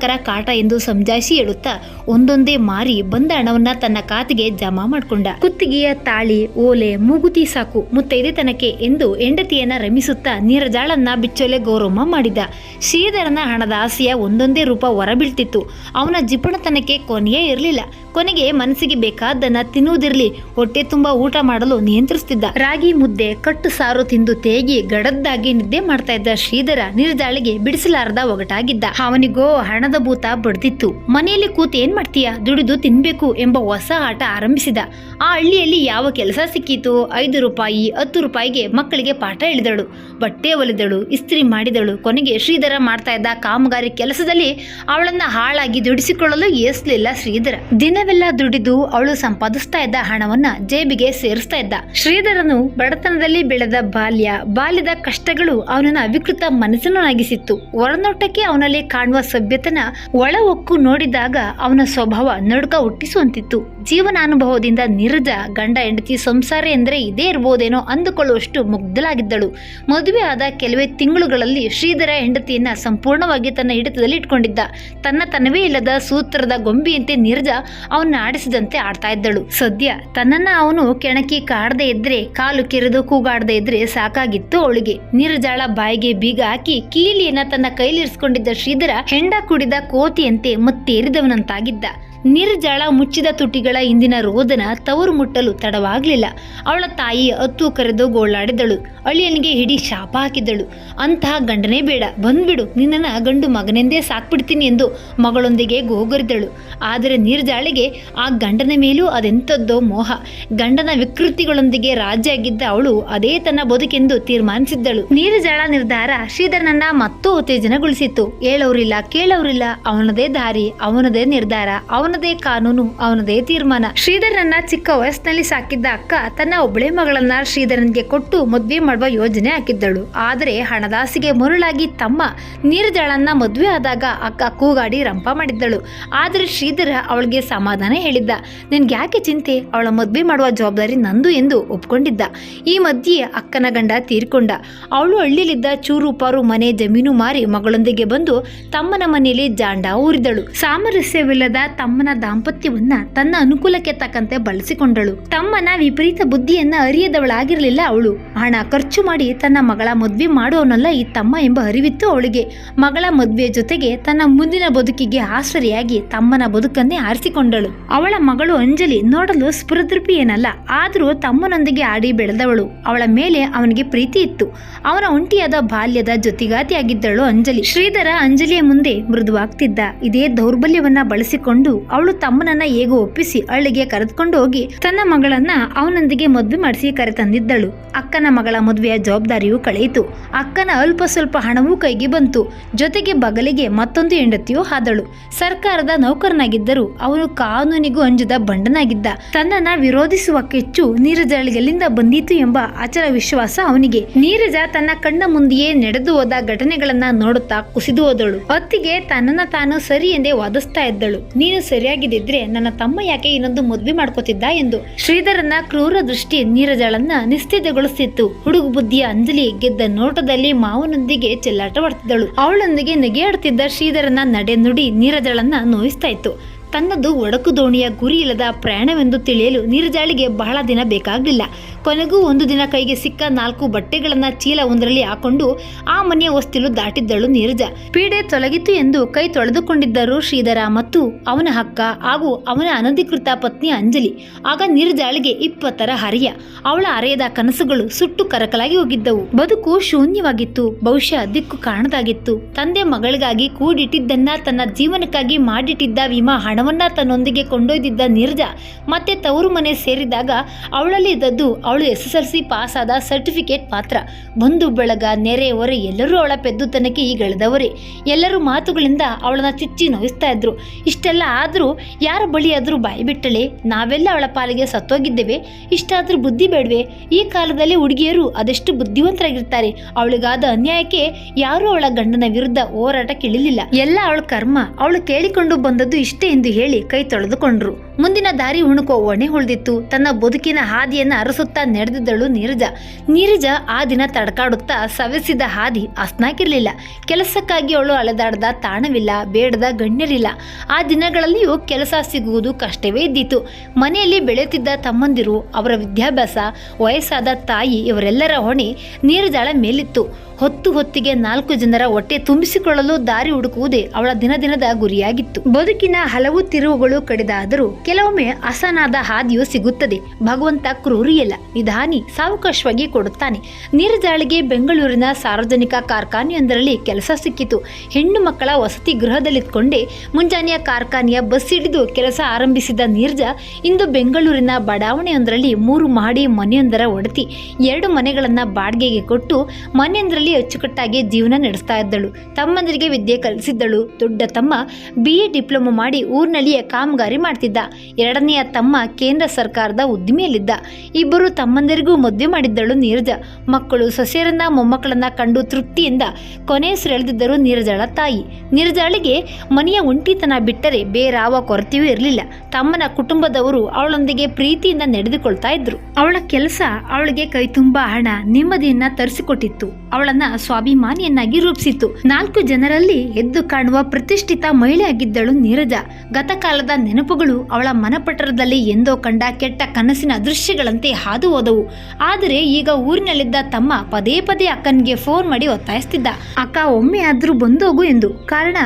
ಕಳ್ಳಕಾಕರ ಕಾಟ ಎಂದು ಸಮಜಾಯಿಸಿ ಹೇಳುತ್ತಾ ಒಂದೊಂದೇ ಮಾರಿ ಬಂದ ಹಣವನ್ನ ತನ್ನ ಖಾತೆಗೆ ಜಮಾ ಮಾಡ್ಕೊಂಡ. ಕುತ್ತಿಗೆಯ ತಾಳಿ, ಓಲೆ, ಮೂಗುತಿ ಸಾಕು ಮುತ್ತೈದೆ ತನಕ್ಕೆ ಎಂದು ಹೆಂಡತಿಯನ್ನ ರಮಿಸುತ್ತಾ ನೀರಜಾಳನ್ನ ಬಿಚ್ಚೊಲೆ ಗೌರವ ಮಾಡಿದ. ಶ್ರೀಧರನ ಹಣದ ಆಸೆಯ ಒಂದೊಂದೇ ರೂಪ ಹೊರಬೀಳ್ತಿತ್ತು. ಅವನ ಜಿಪಣತನಕ್ಕೆ ಕೊನೆಯೇ ಇರಲಿಲ್ಲ. ಕೊನೆಗೆ ಮನಸ್ಸಿಗೆ ಬೇಕಾದ್ದನ್ನ ತಿನ್ನುವುದಿರಲಿ, ಹೊಟ್ಟೆ ತುಂಬಾ ಊಟ ಮಾಡಲು ನಿಯಂತ್ರಿಸುತ್ತಿದ್ದ ರಾಗಿ ಮುದ್ದೆ, ಕಟ್ಟು ಸಾರು ತಿಂದು ತೇಗಿ ಗಡದ್ದಾಗಿ ನಿದ್ದೆ ಮಾಡ್ತಾ ಇದ್ದ ಶ್ರೀಧರ ನಿರ್ಜಾಳಿಗೆ ಬಿಡಿಸಲಾರದ ಒಗಟಾಗಿದ್ದ. ಅವನಿಗೋ ಹಣದ ಭೂತ ಬಡ್ದಿತ್ತು. ಮನೆಯಲ್ಲಿ ಕೂತು ಏನ್ ಮಾಡ್ತೀಯ? ದುಡಿದು ತಿನ್ಬೇಕು ಎಂಬ ಹೊಸ ಆಟ ಆರಂಭಿಸಿದ. ಆ ಹಳ್ಳಿಯಲ್ಲಿ ಯಾವ ಕೆಲಸ ಸಿಕ್ಕಿತು? ಐದು ರೂಪಾಯಿ, ಹತ್ತು ರೂಪಾಯಿಗೆ ಮಕ್ಕಳಿಗೆ ಪಾಠ ಹೇಳಿದಳು. ಬಟ್ಟೆ ಒಲಿದಳು, ಇಸ್ತ್ರಿ ಮಾಡಿದಳು. ಕೊನೆಗೆ ಶ್ರೀಧರ ಮಾಡ್ತಾ ಇದ್ದ ಕಾಮಗಾರಿ ಕೆಲಸದಲ್ಲಿ ಅವಳನ್ನ ಹಾಳಾಗಿ ದುಡಿಸಿಕೊಳ್ಳಲು ಏಸ್ಲಿಲ್ಲ ಶ್ರೀಧರ. ದಿನವೆಲ್ಲ ದುಡಿದು ಅವಳು ಸಂಪಾದಿಸ್ತಾ ಇದ್ದ ಹಣವನ್ನ ಜೇಬಿಗೆ ಸೇರಿಸ್ತಾ ಇದ್ದ. ಶ್ರೀಧರನು ಬಡತನದಲ್ಲಿ ಬೆಳೆದ ಬಾಲ್ಯ, ಬಾಲ್ಯದ ಕಷ್ಟಗಳು ಅವನನ್ನ ವಿಕೃತ ಮನಸ್ಸನ್ನಾಗಿಸಿತ್ತು ಹೊರನೋಟಕ್ಕೆ ಅವನಲ್ಲಿ ಕಾಣುವ ಸಭ್ಯತನ ಒಳ ಒಕ್ಕು ನೋಡಿದಾಗ ಅವನ ಸ್ವಭಾವ ನಡುಕ ಹುಟ್ಟಿಸುವಂತಿತ್ತು. ಜೀವನಾನುಭವದಿಂದ ನಿರ್ಜ ಗಂಡ ಹೆಂಡತಿ ಸಂಸಾರ ಎಂದರೆ ಇದೇ ಇರ್ಬೋದೇನೋ ಅಂದುಕೊಳ್ಳುವಷ್ಟು ಮುಗ್ಧಲಾಗಿದ್ದಳು ಮದುವೆ ಆದ ಕೆಲವೇ ತಿಂಗಳುಗಳಲ್ಲಿ ಶ್ರೀಧರ ಹೆಂಡತಿಯನ್ನ ಸಂಪೂರ್ಣವಾಗಿ ತನ್ನ ಹಿಡಿತದಲ್ಲಿ ಇಟ್ಕೊಂಡಿದ್ದ. ತನ್ನ ತನವೇ ಇಲ್ಲದ ಸೂತ್ರದ ಗೊಂಬೆಯಂತೆ ನಿರ್ಜ ಅವನ್ನ ಆಡಿಸಿದಂತೆ ಆಡ್ತಾ ಇದ್ದಳು. ಸದ್ಯ ತನ್ನನ್ನ ಅವನು ಕೆಣಕಿ ಕಾಡದೆ ಇದ್ರೆ, ಕಾಲು ಕೆರೆದು ಕೂಗಾಡದೆ ಇದ್ರೆ ಸಾಕಾಗಿತ್ತು ಅವಳಿಗೆ. ನಿರ್ಜಾಳ ಬಾಯಿಗೆ ಬೀಗ ಹಾಕಿ ಕೀಲಿಯನ್ನ ತನ್ನ ಕೈಲಿರಿಸಿಕೊಂಡಿದ್ದ ಶ್ರೀಧರ ಹೆಂಡ ಕುಡಿದ ಕೋತಿಯಂತೆ ಮತ್ತೇರಿದವನಂತಾಗಿದ್ದ. ನಿರ್ಜಾಳ ಮುಚ್ಚಿದ ತುಟಿಗಳ ಇಂದಿನ ರೋದನ ತವರು ಮುಟ್ಟಲು ತಡವಾಗಲಿಲ್ಲ. ಅವಳ ತಾಯಿ ಅತ್ತು ಕರೆದು ಗೋಳಾಡಿದಳು. ಅಳಿಯನಿಗೆ ಹಿಡಿ ಶಾಪ ಹಾಕಿದಳು ಅಂತಹ ಗಂಡನೇ ಬೇಡ. ಬಂದ್ಬಿಡು. ನಿನ್ನನ್ನು ಗಂಡು ಮಗನೆಂದೇ ಸಾಕ್ಬಿಡ್ತೀನಿ ಎಂದು ಮಗಳೊಂದಿಗೆ ಗೋಗರಿದಳು. ಆದರೆ ನಿರ್ಜಾಳಿಗೆ ಆ ಗಂಡನ ಮೇಲೂ ಅದೆಂಥದ್ದೋ ಮೋಹ. ಗಂಡನ ವಿಕೃತಿಗಳೊಂದಿಗೆ ರಾಜ್ಯ ಆಗಿದ್ದ ಅವಳು ಅದೇ ತನ್ನ ಬದುಕೆಂದು ತೀರ್ಮಾನಿಸಿದ್ದಳು. ನೀರಜಾಳ ನಿರ್ಧಾರ ಶ್ರೀಧರನನ್ನ ಮತ್ತೂ ಉತ್ತೇಜನಗೊಳಿಸಿತ್ತು. ಹೇಳೋರಿಲ್ಲ, ಕೇಳೋರಿಲ್ಲ. ಅವನದೇ ದಾರಿ, ಅವನದೇ ನಿರ್ಧಾರ. ಅವನದೇ ಕಾನೂನು, ಅವನದೇ ತೀರ್ಮಾನ. ಶ್ರೀಧರನನ್ನ ಚಿಕ್ಕ ವಯಸ್ಸಿನಲ್ಲಿ ಸಾಕಿದ್ದ ಅಕ್ಕ ತನ್ನ ಒಬ್ಬಳೆ ಮಗಳನ್ನ ಶ್ರೀಧರನ್ಗೆ ಕೊಟ್ಟು ಮದುವೆ ಮಾಡುವ ಯೋಜನೆ ಹಾಕಿದ್ದಳು. ಆದರೆ ಹಣದಾಸಿಗೆ ಮರುಳಾಗಿ ತಮ್ಮ ನೀರಜಳನ್ನ ಮದ್ವೆ ಆದಾಗ ಅಕ್ಕ ಕೂಗಾಡಿ ರಂಪ ಮಾಡಿದ್ದಳು. ಆದರೆ ಶ್ರೀಧರ ಅವಳಿಗೆ ಸಮಾಧಾನ ಹೇಳಿದ್ದ. ನಿನ್ಗೆ ಯಾಕೆ ಚಿಂತೆ? ಅವಳ ಮದ್ವೆ ಮಾಡುವ ಜವಾಬ್ದಾರಿ ನಂದು ಎಂದು ಒಪ್ಕೊಂಡಿದ್ದ. ಈ ಮಧ್ಯೆ ಅಕ್ಕನ ಗಂಡ ತೀರ್ಕೊಂಡ. ಅವಳು ಹಳ್ಳಿಲಿದ್ದ ಚೂರು ಪಾರು ಮನೆ ಜಮೀನು ಮಾರಿ ಮಗಳೊಂದಿಗೆ ಬಂದು ತಮ್ಮನ ಮನೆಯಲ್ಲಿ ಜಾಂಡ ಊರಿದಳು. ಸಾಮರಸ್ಯವಿಲ್ಲದ ತಮ್ಮನ ದಾಂಪತ್ಯವನ್ನ ತನ್ನ ಅನುಕೂಲಕ್ಕೆ ತಕ್ಕಂತೆ ಬಳಸಿಕೊಂಡಳು. ತಮ್ಮನ ವಿಪರೀತ ಬುದ್ಧಿಯನ್ನ ಅರಿಯದವಳಾಗಿರಲಿಲ್ಲ ಅವಳು. ಹಣ ಖರ್ಚು ಮಾಡಿ ತನ್ನ ಮಗಳ ಮದ್ವೆ ಮಾಡುವವನಲ್ಲ ಈ ತಮ್ಮ ಎಂಬ ಅರಿವಿತ್ತು ಅವಳಿಗೆ. ಮಗಳ ಮದುವೆ ಜೊತೆಗೆ ತನ್ನ ಮುಂದಿನ ಬದುಕಿಗೆ ಆಸರೆಯಾಗಿ ತಮ್ಮನ ಬದುಕನ್ನೇ ಆರಿಸಿಕೊಂಡಳು. ಅವಳ ಮಗಳು ಅಂಜಲಿ ನೋಡಲು ಸ್ಫುರದೃಪಿ ಏನಲ್ಲ, ಆದರೂ ತಮ್ಮನೊಂದಿಗೆ ಆಡಿ ಬೆಳೆದವಳು. ಅವಳ ಮೇಲೆ ಅವನಿಗೆ ಪ್ರೀತಿ ಇತ್ತು. ಅವನ ಒಂಟಿಯಾದ ಬಾಲ್ಯದ ಜೊತೆಗಾತಿಯಾಗಿದ್ದಳು ಅಂಜಲಿ. ಶ್ರೀಧರ ಅಂಜಲಿಯ ಮುಂದೆ ಮೃದುವಾಗ್ತಿದ್ದ. ಇದೇ ದೌರ್ಬಲ್ಯವನ್ನ ಬಳಸಿಕೊಂಡು ಅವಳು ತಮ್ಮನನ್ನ ಹೇಗೂ ಒಪ್ಪಿಸಿ ಹಳ್ಳಿಗೆ ಕರೆದುಕೊಂಡು ಹೋಗಿ ತನ್ನ ಮಗಳನ್ನ ಅವನೊಂದಿಗೆ ಮದುವೆ ಮಾಡಿಸಿ ಕರೆತಂದಿದ್ದಳು. ಅಕ್ಕನ ಮಗಳ ಮದುವೆಯ ಜವಾಬ್ದಾರಿಯೂ ಕಳೆಯಿತು. ಅಕ್ಕನ ಅಲ್ಪ ಸ್ವಲ್ಪ ಹಣವೂ ಕೈಗೆ ಬಂತು. ಜೊತೆಗೆ ಬಗಲಿಗೆ ಮತ್ತೊಂದು ಹೆಂಡತಿಯೂ ಆದಳು. ಸರ್ಕಾರದ ನೌಕರನಾಗಿದ್ದರೂ ಅವನು ಕಾನೂನಿಗೂ ಅಂಜದ ಬಂಡನಾಗಿದ್ದ. ತನ್ನನ್ನ ವಿರೋಧಿಸುವ ಕೆಚ್ಚು ನೀರಜಳಿಗೆಲ್ಲಿಂದ ಬಂದಿತು ಎಂಬ ಅಚಲ ವಿಶ್ವಾಸ ಅವನಿಗೆ. ನೀರಜ ತನ್ನ ಕಣ್ಣ ಮುಂದೆಯೇ ನಡೆದು ಹೋದ ಘಟನೆಗಳನ್ನ ನೋಡುತ್ತಾ ಕುಸಿದು ಹೋದಳು. ಹೊತ್ತಿಗೆ ತನ್ನನ್ನ ತಾನು ಸರಿ ಎಂದೇ ವಾದಿಸ್ತಾ ಇದ್ದಳು. ನೀನು ಸರಿಯಾಗಿದ್ದಿದ್ರೆ ನನ್ನ ತಮ್ಮ ಯಾಕೆ ಇನ್ನೊಂದು ಮದುವೆ ಮಾಡ್ಕೋತಿದ್ದ ಎಂದು. ಶ್ರೀಧರನ ಕ್ರೂರ ದೃಷ್ಟಿ ನೀರಜಳನ್ನ ನಿಶ್ಚಿತಗೊಳಿಸಿತ್ತು ಹುಡುಗ ಬುದ್ಧಿಯ ಅಂಜಲಿ ಗೆದ್ದ ನೋಟದಲ್ಲಿ ಮಾವನೊಂದಿಗೆ ಚೆಲ್ಲಾಟವಾಡ್ತಿದ್ದಳು ಅವಳೊಂದಿಗೆ ನೆಗೆಯಾಡ್ತಿದ್ದ ಶ್ರೀಧರನ ನಡೆನುಡಿ ನೀರಜಳನ್ನ ನೋಯಿಸ್ತಾ ಇತ್ತು. ತನ್ನದು ಒಡಕು ದೋಣಿಯ ಗುರಿ ಇಲ್ಲದ ಪ್ರಯಾಣವೆಂದು ತಿಳಿಯಲು ನೀರಜಾಳಿಗೆ ಬಹಳ ದಿನ ಬೇಕಾಗಲಿಲ್ಲ. ಕೊನೆಗೂ ಒಂದು ದಿನ ಕೈಗೆ ಸಿಕ್ಕ ನಾಲ್ಕು ಬಟ್ಟೆಗಳನ್ನ ಚೀಲ ಒಂದರಲ್ಲಿ ಹಾಕೊಂಡು ಆ ಮನೆಯ ಹೊಸ್ತಿಲು ದಾಟಿದ್ದಳು ನೀರಜ. ಪೀಡೆ ತೊಲಗಿತು ಎಂದು ಕೈ ತೊಳೆದುಕೊಂಡಿದ್ದರು ಶ್ರೀಧರ ಮತ್ತು ಅವನ ಹಕ್ಕ ಹಾಗೂ ಅವನ ಅನಧಿಕೃತ ಪತ್ನಿ ಅಂಜಲಿ. ಆಗ ನೀರಜಾಳಿಗೆ ಇಪ್ಪತ್ತರ ಹರಿಯ. ಅವಳ ಅರೆಯದ ಕನಸುಗಳು ಸುಟ್ಟು ಕರಕಲಾಗಿ ಹೋಗಿದ್ದವು. ಬದುಕು ಶೂನ್ಯವಾಗಿತ್ತು. ಬಹುಶಃ ದಿಕ್ಕು ಕಾಣದಾಗಿತ್ತು. ತಂದೆ ಮಗಳಿಗಾಗಿ ಕೂಡಿಟ್ಟಿದ್ದನ್ನ ತನ್ನ ಜೀವನಕ್ಕಾಗಿ ಮಾಡಿಟ್ಟಿದ್ದ ವಿಮಾ ಹಣವನ್ನ ತನ್ನೊಂದಿಗೆ ಕೊಂಡೊಯ್ದಿದ್ದ ನೀರಜ ಮತ್ತೆ ತವರು ಮನೆ ಸೇರಿದಾಗ ಅವಳಲ್ಲಿ ಇದ್ದದ್ದು ಅವಳು S S L C pass ಆದ ಸರ್ಟಿಫಿಕೇಟ್ ಪಾತ್ರ. ಬಂಧು ಬೆಳಗ ನೆರೆ ಹೊರೆ ಎಲ್ಲರೂ ಅವಳ ಪೆದ್ದುತನಕ್ಕೆ ಈಗಳೆದವರೇ. ಎಲ್ಲರೂ ಮಾತುಗಳಿಂದ ಅವಳನ್ನ ಚುಚ್ಚಿ ನೋಯಿಸ್ತಾ ಇದ್ರು. ಇಷ್ಟೆಲ್ಲ ಆದರೂ ಯಾರ ಬಳಿಯಾದರೂ ಬಾಯಿ ಬಿಟ್ಟಳೆ. ನಾವೆಲ್ಲ ಅವಳ ಪಾಲಿಗೆ ಸತ್ತೋಗಿದ್ದೇವೆ. ಇಷ್ಟಾದರೂ ಬುದ್ಧಿ ಬೇಡವೆ. ಈ ಕಾಲದಲ್ಲಿ ಹುಡುಗಿಯರು ಅದೆಷ್ಟು ಬುದ್ಧಿವಂತರಾಗಿರ್ತಾರೆ. ಅವಳಿಗಾದ ಅನ್ಯಾಯಕ್ಕೆ ಯಾರೂ ಅವಳ ಗಂಡನ ವಿರುದ್ಧ ಹೋರಾಟಕ್ಕಿಳಿಲಿಲ್ಲ ಎಲ್ಲ ಅವಳ ಕರ್ಮ ಅವಳು ಕೇಳಿಕೊಂಡು ಬಂದದ್ದು ಇಷ್ಟೇ ಎಂದು ಹೇಳಿ ಕೈ ತೊಳೆದುಕೊಂಡ್ರು. ಮುಂದಿನ ದಾರಿ ಹುಣುಕೋ ಒಣೆ ಉಳಿದಿತ್ತು. ತನ್ನ ಬದುಕಿನ ಹಾದಿಯನ್ನು ಅರಸುತ್ತಾ ನಡೆದಿದ್ದಳು ನೀರಜ. ನೀರಜ ಆ ದಿನ ತಡ್ಕಾಡುತ್ತಾ ಸವೆಸಿದ ಹಾದಿ ಅಸ್ನಾಕಿರ್ಲಿಲ್ಲ. ಕೆಲಸಕ್ಕಾಗಿ ಅವಳು ಅಲೆದಾಡದ ತಾಣವಿಲ್ಲ, ಬೇಡದ ಗಣ್ಯರಿಲ್ಲ. ಆ ದಿನಗಳಲ್ಲಿಯೂ ಕೆಲಸ ಸಿಗುವುದು ಕಷ್ಟವೇ ಇದ್ದಿತು. ಮನೆಯಲ್ಲಿ ಬೆಳೆಯುತ್ತಿದ್ದ ತಮ್ಮಂದಿರು, ಅವರ ವಿದ್ಯಾಭ್ಯಾಸ, ವಯಸ್ಸಾದ ತಾಯಿ ಇವರೆಲ್ಲರ ಹೊಣೆ ನೀರಜಾಳ ಮೇಲಿತ್ತು. ಹೊತ್ತು ಹೊತ್ತಿಗೆ ನಾಲ್ಕು ಜನರ ಹೊಟ್ಟೆ ತುಂಬಿಸಿಕೊಳ್ಳಲು ದಾರಿ ಹುಡುಕುವುದೇ ಅವಳ ದಿನ ದಿನದ ಗುರಿಯಾಗಿತ್ತು. ಬದುಕಿನ ಹಲವು ತಿರುವುಗಳು ಕಡಿದಾದರೂ ಕೆಲವೊಮ್ಮೆ ಅಸನಾದ ಹಾದಿಯು ಸಿಗುತ್ತದೆ. ಭಗವಂತ ಕ್ರೂರಿಯಲ್ಲ. ನಿಧಾನಿ ಸಾವಕಾಶವಾಗಿ ಕೊಡುತ್ತಾನೆ. ನೀರಜಾಳಿಗೆ ಬೆಂಗಳೂರಿನ ಸಾರ್ವಜನಿಕ ಕಾರ್ಖಾನೆಯೊಂದರಲ್ಲಿ ಕೆಲಸ ಸಿಕ್ಕಿತು. ಹೆಣ್ಣು ಮಕ್ಕಳ ವಸತಿ ಗೃಹದಲ್ಲಿದ್ಕೊಂಡೇ ಮುಂಜಾನೆಯ ಕಾರ್ಖಾನೆಯ ಬಸ್ ಹಿಡಿದು ಕೆಲಸ ಆರಂಭಿಸಿದ ನೀರ್ಜ ಇಂದು ಬೆಂಗಳೂರಿನ ಬಡಾವಣೆಯೊಂದರಲ್ಲಿ ಮೂರು ಮಹಡಿ ಮನೆಯೊಂದರ ಒಡತಿ ಎರಡು ಮನೆಗಳನ್ನು ಬಾಡಿಗೆಗೆ ಕೊಟ್ಟು ಮನೆಯೊಂದರಲ್ಲಿ ಅಚ್ಚುಕಟ್ಟಾಗಿ ಜೀವನ ನಡೆಸ್ತಾ ಇದ್ದಳು. ತಮ್ಮಂದರಿಗೆ ವಿದ್ಯೆ ಕಲಿಸಿದ್ದಳು ದೊಡ್ಡ ತಮ್ಮ ಬಿ ಎ ಡಿಪ್ಲೊಮಾ ಮಾಡಿ ಊರಿನಲ್ಲಿಯೇ ಕಾಮಗಾರಿ ಮಾಡ್ತಿದ್ದ. ಎರಡನೆಯ ತಮ್ಮ ಕೇಂದ್ರ ಸರ್ಕಾರದ ಉದ್ದಿಮೆಯಲ್ಲಿದ್ದ. ಇಬ್ಬರು ತಮ್ಮಂದಿರಿಗೂ ಮದುವೆ ಮಾಡಿದ್ದಳು ನೀರಜ. ಮಕ್ಕಳು ಸೊಸೆಯರನ್ನ ಮೊಮ್ಮಕ್ಕಳನ್ನ ಕಂಡು ತೃಪ್ತಿಯಿಂದ ಕೊನೆ ಸೆಳೆದಿದ್ದರು ನೀರಜಳ ತಾಯಿ. ನೀರಜಾಳಿಗೆ ಮನೆಯ ಒಂಟಿತನ ಬಿಟ್ಟರೆ ಬೇರಾವ ಕೊರತೆಯೂ ಇರಲಿಲ್ಲ. ತಮ್ಮನ ಕುಟುಂಬದವರು ಅವಳೊಂದಿಗೆ ಪ್ರೀತಿಯಿಂದ ನಡೆದುಕೊಳ್ತಾ ಇದ್ರು. ಅವಳ ಕೆಲಸ ಅವಳಿಗೆ ಕೈ ತುಂಬಾ ಹಣ, ನೆಮ್ಮದಿಯನ್ನ ತರಿಸಿಕೊಟ್ಟಿತ್ತು. ಅವಳನ್ನ ಸ್ವಾಭಿಮಾನಿಯನ್ನಾಗಿ ರೂಪಿಸಿತ್ತು. ನಾಲ್ಕು ಜನರಲ್ಲಿ ಎದ್ದು ಕಾಣುವ ಪ್ರತಿಷ್ಠಿತ ಮಹಿಳೆಯಾಗಿದ್ದಳು ನೀರಜ. ಗತಕಾಲದ ನೆನಪುಗಳು ಅವಳ ಮನಪಟರದಲ್ಲಿ ಎಂದೋ ಕಂಡ ಕೆಟ್ಟ ಕನಸಿನ ದೃಶ್ಯಗಳಂತೆ ಹಾದು ಹೋದವು ಆದರೆ ಈಗ ಊರಿನಲ್ಲಿದ್ದ ತಮ್ಮ ಪದೇ ಪದೇ ಅಕ್ಕನಿಗೆ ಫೋನ್ ಮಾಡಿ ಒತ್ತಾಯಿಸ್ತಿದ್ದ. ಅಕ್ಕ, ಒಮ್ಮೆ ಆದ್ರೂ ಬಂದೋಗು ಎಂದು. ಕಾರಣ,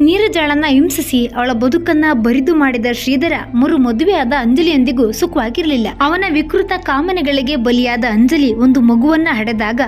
ನೀರಜಾಳನ್ನ ಹಿಂಸಿಸಿ ಅವಳ ಬದುಕನ್ನ ಬರಿದು ಮಾಡಿದ ಶ್ರೀಧರ ಮರು ಮದುವೆಯಾದ ಅಂಜಲಿಯೊಂದಿಗೂ ಸುಖವಾಗಿರಲಿಲ್ಲ. ಅವನ ವಿಕೃತ ಕಾಮನೆಗಳಿಗೆ ಬಲಿಯಾದ ಅಂಜಲಿ ಒಂದು ಮಗುವನ್ನ ಹಡೆದಾಗ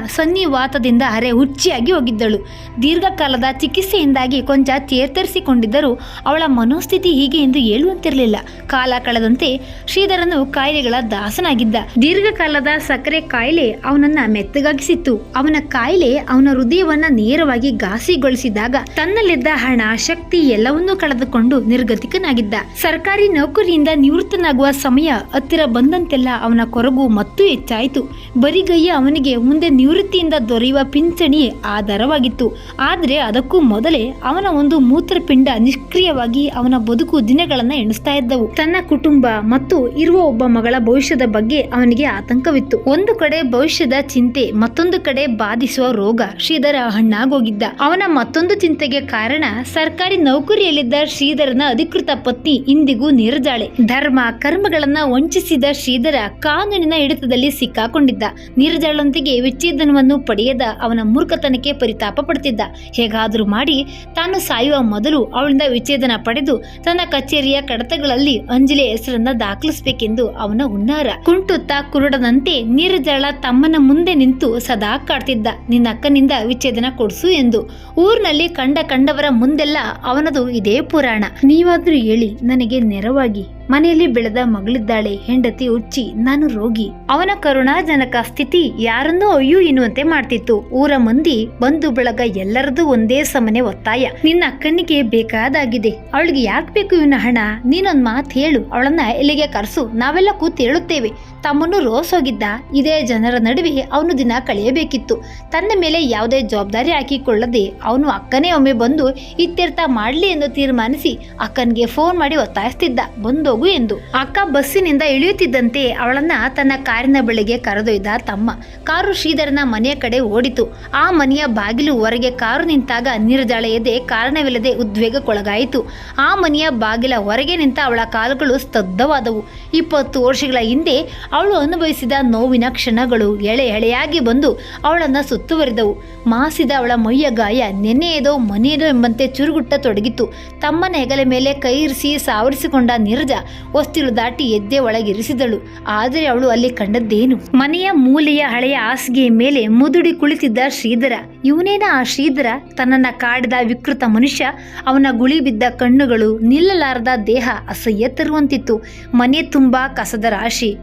ಸನ್ನಿವಾತದಿಂದ ಅರೆ ಹುಚ್ಚಿಯಾಗಿ ಹೋಗಿದ್ದಳು. ದೀರ್ಘಕಾಲದ ಚಿಕಿತ್ಸೆಯಿಂದಾಗಿ ಕೊಂಚ ಚೇತರಿಸಿಕೊಂಡಿದ್ದರೂ ಅವಳ ಮನೋಸ್ಥಿತಿ ಹೀಗೆ ಎಂದು ಹೇಳುವಂತಿರಲಿಲ್ಲ. ಕಾಲ ಕಳೆದಂತೆ ಶ್ರೀಧರನು ಕಾಯಿಲೆಗಳ ದಾಸನಾಗಿದ್ದ. ದೀರ್ಘಕಾಲದ ಸಕ್ಕರೆ ಕಾಯಿಲೆ ಅವನನ್ನ ಮೆತ್ತಗಾಗಿಸಿತ್ತು. ಅವನ ಕಾಯಿಲೆ ಅವನ ಹೃದಯವನ್ನ ನೇರವಾಗಿ ಘಾಸಿಗೊಳಿಸಿದಾಗ ತನ್ನಲ್ಲಿದ್ದ ಹಣ ಶಕ್ತಿ ಎಲ್ಲವನ್ನೂ ಕಳೆದುಕೊಂಡು ನಿರ್ಗತಿಕನಾಗಿದ್ದ. ಸರ್ಕಾರಿ ನೌಕರಿಯಿಂದ ನಿವೃತ್ತನಾಗುವ ಸಮಯ ಹತ್ತಿರ ಬಂದಂತೆಲ್ಲ ಅವನ ಕೊರಗು ಮತ್ತೂ ಹೆಚ್ಚಾಯಿತು. ಬರಿಗೈಯ ಅವನಿಗೆ ಮುಂದೆ ನಿವೃತ್ತಿಯಿಂದ ದೊರೆಯುವ ಪಿಂಚಣಿಯೇ ಆಧಾರವಾಗಿತ್ತು. ಆದರೆ ಅದಕ್ಕೂ ಮೊದಲೇ ಅವನ ಒಂದು ಮೂತ್ರಪಿಂಡ ನಿಷ್ಕ್ರಿಯವಾಗಿ ಅವನ ಬದುಕು ದಿನಗಳನ್ನು ಎಣಿಸ್ತಾ ಇದ್ದವು. ತನ್ನ ಕುಟುಂಬ ಮತ್ತು ಇರುವ ಒಬ್ಬ ಮಗಳ ಭವಿಷ್ಯದ ಬಗ್ಗೆ ಅವನಿಗೆ ಆತಂಕವಿತ್ತು. ಒಂದು ಕಡೆ ಭವಿಷ್ಯದ ಚಿಂತೆ, ಮತ್ತೊಂದು ಕಡೆ ಬಾಧಿಸುವ ರೋಗ ಶ್ರೀಧರ ಹಣ್ಣಾಗೋಗಿದ್ದ. ಅವನ ಮತ್ತೊಂದು ಚಿಂತೆಗೆ ಕಾರಣ ಸರ್ಕಾರಿ ನೌಕರಿಯಲ್ಲಿದ್ದ ಶ್ರೀಧರನ ಅಧಿಕೃತ ಪತ್ನಿ ಇಂದಿಗೂ ನೀರಜಾಳೆ. ಧರ್ಮ, ಕರ್ಮಗಳನ್ನ ವಂಚಿಸಿದ ಶ್ರೀಧರ ಕಾನೂನಿನ ಹಿಡಿತದಲ್ಲಿ ಸಿಕ್ಕಾಕೊಂಡಿದ್ದ. ನೀರಜಾಳೊಂದಿಗೆ ವಿಚ್ಛೇದನವನ್ನು ಪಡೆಯದ ಅವನ ಮೂರ್ಖತನಕ್ಕೆ ಪರಿತಾಪ ಪಡ್ತಿದ್ದ. ಹೇಗಾದರೂ ಮಾಡಿ ತಾನು ಸಾಯುವ ಮೊದಲು ಅವಳಿಂದ ವಿಚ್ಛೇದನ ಪಡೆದು ತನ್ನ ಕಚೇರಿಯ ಕಡತಗಳಲ್ಲಿ ಅಂಜಲಿ ಹೆಸರನ್ನ ದಾಖಲಿಸಬೇಕೆಂದು ಅವನ ಹುನ್ನಾರ. ಕುಂಟುತ್ತಾ ಕುರುಡದಂತೆ ನೀರಜಾಳ ತಮ್ಮನ ಮುಂದೆ ನಿಂತು ಸದಾ ಕಾಡ್ತಿದ್ದ. ನಿನ್ನ ಅಕ್ಕನಿಂದ ವಿಚ್ಛೇದನ ಕೊಡಿಸು ಎಂದು. ಊರಿನಲ್ಲಿ ಕಂಡ ಕಂಡವರ ಮುಂದೆಲ್ಲ ಅವನದು ಇದೇ ಪುರಾಣ. ನೀವಾದ್ರೂ ಹೇಳಿ ನನಗೆ ನೆರವಾಗಿ. ಮನೆಯಲ್ಲಿ ಬೆಳೆದ ಮಗಳಿದ್ದಾಳೆ ಹೆಂಡತಿ ಉಚ್ಚಿ ನಾನು ರೋಗಿ. ಅವನ ಕರುಣಾಜನಕ ಸ್ಥಿತಿ ಯಾರನ್ನೂ ಅಯ್ಯೋ ಎನ್ನುವಂತೆ ಮಾಡ್ತಿತ್ತು. ಊರ ಮಂದಿ ಬಂದು ಬಳಗ ಎಲ್ಲರದು ಒಂದೇ ಸಮನೆ ಒತ್ತಾಯ. ನಿನ್ನ ಅಕ್ಕನಿಗೆ ಬೇಕಾದಾಗಿದೆ. ಅವಳಿಗೆ ಯಾಕೆ ಬೇಕು ಇವನ ಹಣ? ನೀನೊಂದ್ ಮಾತು ಹೇಳು. ಅವಳನ್ನ ಇಲ್ಲಿಗೆ ಕರೆಸು? ನಾವೆಲ್ಲ ಕೂತ್ ಹೇಳುತ್ತೇವೆ. ತಮ್ಮನ್ನು ರೋಸ್ ಹೋಗಿದ್ದ. ಇದೇ ಜನರ ನಡುವೆ ಅವನು ದಿನ ಕಳೆಯಬೇಕಿತ್ತು. ತನ್ನ ಮೇಲೆ ಯಾವುದೇ ಜವಾಬ್ದಾರಿ ಹಾಕಿಕೊಳ್ಳದೆ ಅವನು ಅಕ್ಕನೇ ಒಮ್ಮೆ ಬಂದು ಇತ್ಯರ್ಥ ಮಾಡಲಿ ಎಂದು ತೀರ್ಮಾನಿಸಿ ಅಕ್ಕನಿಗೆ ಫೋನ್ ಮಾಡಿ ಒತ್ತಾಯಿಸ್ತಿದ್ದ. ಬಂದೋಗು ಎಂದು. ಅಕ್ಕ ಬಸ್ಸಿನಿಂದ ಇಳಿಯುತ್ತಿದ್ದಂತೆ ಅವಳನ್ನ ತನ್ನ ಕಾರಿನ ಬಳಿಗೆ ಕರೆದೊಯ್ದ ತಮ್ಮ. ಕಾರು ಶ್ರೀಧರನ ಮನೆಯ ಕಡೆ ಓಡಿತು. ಆ ಮನೆಯ ಬಾಗಿಲು ಹೊರಗೆ ಕಾರು ನಿಂತಾಗ ನಿರ್ದಳೆಯದೆ ಕಾರಣವಿಲ್ಲದೆ ಉದ್ವೇಗಕ್ಕೊಳಗಾಯಿತು. ಆ ಮನೆಯ ಬಾಗಿಲ ಹೊರಗೆ ನಿಂತ ಅವಳ ಕಾಲುಗಳು ಸ್ತಬ್ಧವಾದವು. ಇಪ್ಪತ್ತು ವರ್ಷಗಳ ಹಿಂದೆ ಅವಳು ಅನುಭವಿಸಿದ ನೋವಿನ ಕ್ಷಣಗಳು ಎಳೆ ಎಳೆಯಾಗಿ ಬಂದು ಅವಳನ್ನು ಸುತ್ತುವರಿದವು. ಮಾಸಿದ ಅವಳ ಮೈಯ ಗಾಯ ನೆನೆಯದೋ ಮನೆಯದೋ ಎಂಬಂತೆ ಚುರುಗುಟ್ಟ ತೊಡಗಿತ್ತು. ತಮ್ಮನ ಹೆಗಲ ಮೇಲೆ ಕೈ ಇರಿಸಿ ಸಾವರಿಸಿಕೊಂಡ ನೀರಜ ಹೊಸ್ತಿಲು ದಾಟಿ ಎದ್ದೆ ಒಳಗಿರಿಸಿದಳು. ಆದರೆ ಅವಳು ಅಲ್ಲಿ ಕಂಡದ್ದೇನು? ಮನೆಯ ಮೂಲೆಯ ಹಳೆಯ ಹಾಸಿಗೆಯ ಮೇಲೆ ಮುದುಡಿ ಕುಳಿತಿದ್ದ ಶ್ರೀಧರ. ಇವನೇನ ಆ ಶ್ರೀಧರ? ತನ್ನನ್ನ ಕಾಡಿದ ವಿಕೃತ ಮನುಷ್ಯ. ಅವನ ಗುಳಿ ಬಿದ್ದ ಕಣ್ಣುಗಳು ನಿಲ್ಲಲಾರದ ದೇಹ ಅಸಹ್ಯ ತರುವಂತಿತ್ತು. ಮನೆ ತುಂಬಾ ಕಸದ ರಾಶಿ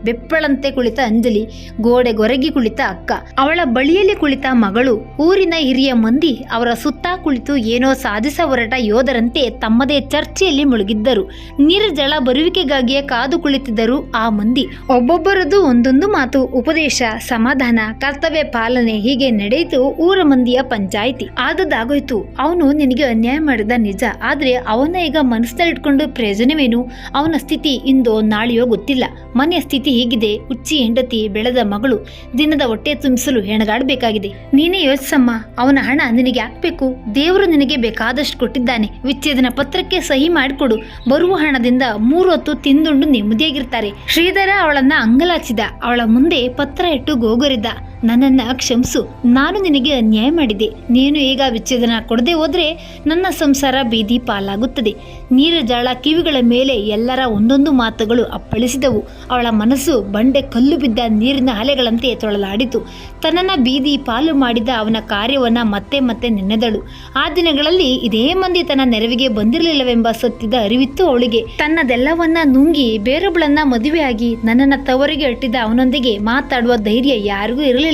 ಬೆಪ್ಪಳಂತೆ ಕುಳಿತ ಅಂಜಲಿ, ಗೋಡೆಗೊರಗಿ ಕುಳಿತ ಅಕ್ಕ. ಅವಳ ಬಳಿಯಲ್ಲಿ ಕುಳಿತ ಮಗಳು, ಊರಿನ ಹಿರಿಯ ಮಂದಿ ಅವರ ಸುತ್ತ ಕುಳಿತು ಏನೋ ಸಾಧಿಸ ಹೊರಟ ಯೋಧರಂತೆ ತಮ್ಮದೇ ಚರ್ಚೆಯಲ್ಲಿ ಮುಳುಗಿದ್ದರು. ನೀರಜಳ ಬರುವಿಕೆಗಾಗಿಯೇ ಕಾದು ಕುಳಿತಿದ್ದರು ಆ ಮಂದಿ. ಒಬ್ಬೊಬ್ಬರದು ಒಂದೊಂದು ಮಾತು, ಉಪದೇಶ, ಸಮಾಧಾನ, ಕರ್ತವ್ಯ ಪಾಲನೆ ಹೀಗೆ ನಡೆಯಿತು ಊರ ಮಂದಿಯ ಪಂಚಾಯಿತಿ. ಆದದಾಗೋಯ್ತು ಅವನು ನಿನಗೆ ಅನ್ಯಾಯ ಮಾಡಿದ ನಿಜ, ಆದ್ರೆ ಅವನ ಈಗ ಮನಸ್ಸಲ್ಲಿಟ್ಕೊಂಡು ಪ್ರಯೋಜನವೇನು? ಅವನ ಸ್ಥಿತಿ ಇಂದೋ ನಾಳೆಯೋ ಗೊತ್ತಿಲ್ಲ. ಮನೆಯ ಸ್ಥಿತಿ ಹೀಗಿದೆ. ಹುಚ್ಚಿ ಹೆಂಡತಿ ಬೆಳೆದ ಮಗಳು ದಿನದ ಹೊಟ್ಟೆ ತುಂಬಿಸಲು ಹೆಣಗಾಡಬೇಕಾಗಿದೆ. ನೀನೇ ಯೋಚಿಸಮ್ಮ, ಅವನ ಹಣ ನಿನಗೆ ಹಾಕ್ಬೇಕು, ದೇವರು ನಿನಗೆ ಬೇಕಾದಷ್ಟು ಕೊಟ್ಟಿದ್ದಾನೆ. ವಿಚ್ಛೇದನ ಪತ್ರಕ್ಕೆ ಸಹಿ ಮಾಡಿಕೊಡು, ಬರುವ ಹಣದಿಂದ ಮೂರು ಹೊತ್ತು ತಿಂದುಂಡು ನೆಮ್ಮದಿಯಾಗಿರ್ತಾರೆ. ಶ್ರೀಧರ ಅವಳನ್ನ ಅಂಗಲಾಚಿದ, ಅವಳ ಮುಂದೆ ಪತ್ರ ಇಟ್ಟು ಗೋಗರಿದ್ದ ನನ್ನನ್ನ ಕ್ಷಮಿಸು. ನಾನು ನಿನಗೆ ಅನ್ಯಾಯ ಮಾಡಿದೆ. ನೀನು ಈಗ ವಿಚ್ಛೇದನ ಕೊಡದೆ ಹೋದ್ರೆ ನನ್ನ ಸಂಸಾರ ಬೀದಿ ಪಾಲಾಗುತ್ತದೆ. ನೀರಜಾಳ ಕಿವಿಗಳ ಮೇಲೆ ಎಲ್ಲರ ಒಂದೊಂದು ಮಾತುಗಳು ಅಪ್ಪಳಿಸಿದವು. ಅವಳ ಮನಸ್ಸು ಬಂಡೆ ಕಲ್ಲು ಬಿದ್ದ ನೀರಿನ ಅಲೆಗಳಂತೆ ತೊಳಲಾಡಿತು. ತನ್ನನ್ನು ಬೀದಿ ಪಾಲು ಮಾಡಿದ ಅವನ ಕಾರ್ಯವನ್ನ ಮತ್ತೆ ಮತ್ತೆ ನೆನೆದಳು. ಆ ದಿನಗಳಲ್ಲಿ ಇದೇ ಮಂದಿ ತನ್ನ ನೆರವಿಗೆ ಬಂದಿರಲಿಲ್ಲವೆಂಬ ಸತ್ಯದ ಅರಿವಿತ್ತು ಅವಳಿಗೆ. ತನ್ನದೆಲ್ಲವನ್ನ ನುಂಗಿ ಬೇರೊಬ್ಬಳನ್ನ ಮದುವೆಯಾಗಿ ನನ್ನನ್ನು ತವರಿಗೆ ಅಟ್ಟಿದ ಅವನೊಂದಿಗೆ ಮಾತಾಡುವ ಧೈರ್ಯ ಯಾರಿಗೂ ಇರಲಿಲ್ಲ.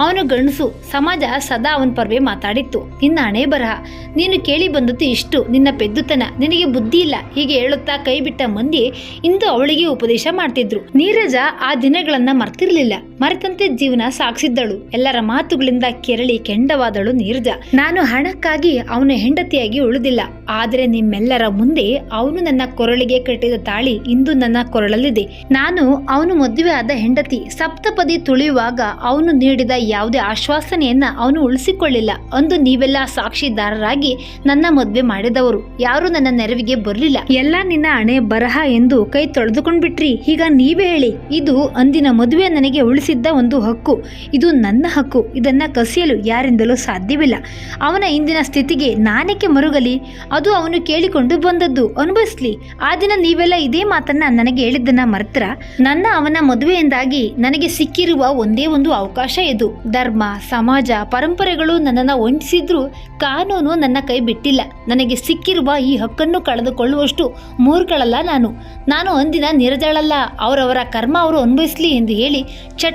ಅವನು ಗಂಡಸು, ಸಮಾಜ ಸದಾ ಅವನ ಪರ್ವೆ ಮಾತಾಡಿತ್ತು. ನಿನ್ನ ಹಣೆ ಬರಹ, ನೀನು ಕೇಳಿ ಬಂದದ್ದು ಇಷ್ಟು. ನಿನ್ನ ಪೆದ್ದುತನ, ನಿನಗೆ ಬುದ್ಧಿ ಇಲ್ಲ. ಹೀಗೆ ಹೇಳುತ್ತಾ ಕೈ ಬಿಟ್ಟ ಮಂದಿ ಇಂದು ಅವಳಿಗೆ ಉಪದೇಶ ಮಾಡ್ತಿದ್ರು. ನೀರಜ ಆ ದಿನಗಳನ್ನ ಮರ್ತಿರ್ಲಿಲ್ಲ. ಮರೆತಂತೆ ಜೀವನ ಸಾಗಿಸಿದ್ದಳು. ಎಲ್ಲರ ಮಾತುಗಳಿಂದ ಕೆರಳಿ ಕೆಂಡವಾದಳು ನೀರ್ಜ. ನಾನು ಹಣಕ್ಕಾಗಿ ಅವನ ಹೆಂಡತಿಯಾಗಿ ಉಳಿದಿಲ್ಲ. ಆದರೆ ನಿಮ್ಮೆಲ್ಲರ ಮುಂದೆ ಅವನು ನನ್ನ ಕೊರಳಿಗೆ ಕಟ್ಟಿದ ತಾಳಿ ಇಂದು ನನ್ನ ಕೊರಳಲ್ಲಿದೆ. ನಾನು ಅವನು ಮದುವೆ ಆದ ಹೆಂಡತಿ ಸಪ್ತಪದಿ ತುಳಿಯುವಾಗ ಅವನು ನೀಡಿದ ಯಾವುದೇ ಆಶ್ವಾಸನೆಯನ್ನ ಅವನು ಉಳಿಸಿಕೊಳ್ಳಿಲ್ಲ ಅಂದು ನೀವೆಲ್ಲ ಸಾಕ್ಷಿದಾರರಾಗಿ ನನ್ನ ಮದುವೆ ಮಾಡಿದವರು. ಯಾರು ನನ್ನ ನೆರವಿಗೆ ಬರಲಿಲ್ಲ. ಎಲ್ಲ ನಿನ್ನ ಹಣೆ ಬರಹ ಎಂದು ಕೈ ತೊಳೆದುಕೊಂಡ್ಬಿಟ್ರಿ. ಈಗ ನೀವೇ ಹೇಳಿ, ಇದು ಅಂದಿನ ಮದುವೆ ನನಗೆ ಉಳಿಸಿದ್ದ ಒಂದು ಹಕ್ಕು. ಇದು ನನ್ನ ಹಕ್ಕು. ಇದನ್ನು ಕಸಿಯಲು ಯಾರಿಂದಲೂ ಸಾಧ್ಯವಿಲ್ಲ. ಅವನ ಇಂದಿನ ಸ್ಥಿತಿಗೆ ನಾನೇಕೆ ಮರುಗಲಿ? ಅದು ಅವನು ಕೇಳಿಕೊಂಡು ಬಂದದ್ದು. ಅನುಭವಿಸ್ಲಿ. ಆ ದಿನ ನೀವೆಲ್ಲ ಇದೇ ಮಾತನ್ನ ನನಗೆ ಹೇಳಿದ್ದನ್ನ ಮರ್ತ್ರ? ನನ್ನ ಅವನ ಮದುವೆಯಿಂದಾಗಿ ನನಗೆ ಸಿಕ್ಕಿರುವ ಒಂದೇ ಒಂದು ಅವಕಾಶ ಇದು. ಧರ್ಮ, ಸಮಾಜ, ಪರಂಪರೆಗಳು ನನ್ನನ್ನು ವಂಚಿಸಿದ್ರು ಕಾನೂನು ನನ್ನ ಕೈ ಬಿಟ್ಟಿಲ್ಲ. ನನಗೆ ಸಿಕ್ಕಿರುವ ಈ ಹಕ್ಕನ್ನು ಕಳೆದುಕೊಳ್ಳುವಷ್ಟು ಮೂರ್ಖಳಲ್ಲ ನಾನು. ನಾನು ಅಂದಿನ ನಿರಜಳಲ್ಲ. ಅವರವರ ಕರ್ಮ ಅವರು ಅನುಭವಿಸ್ಲಿ ಎಂದು ಹೇಳಿ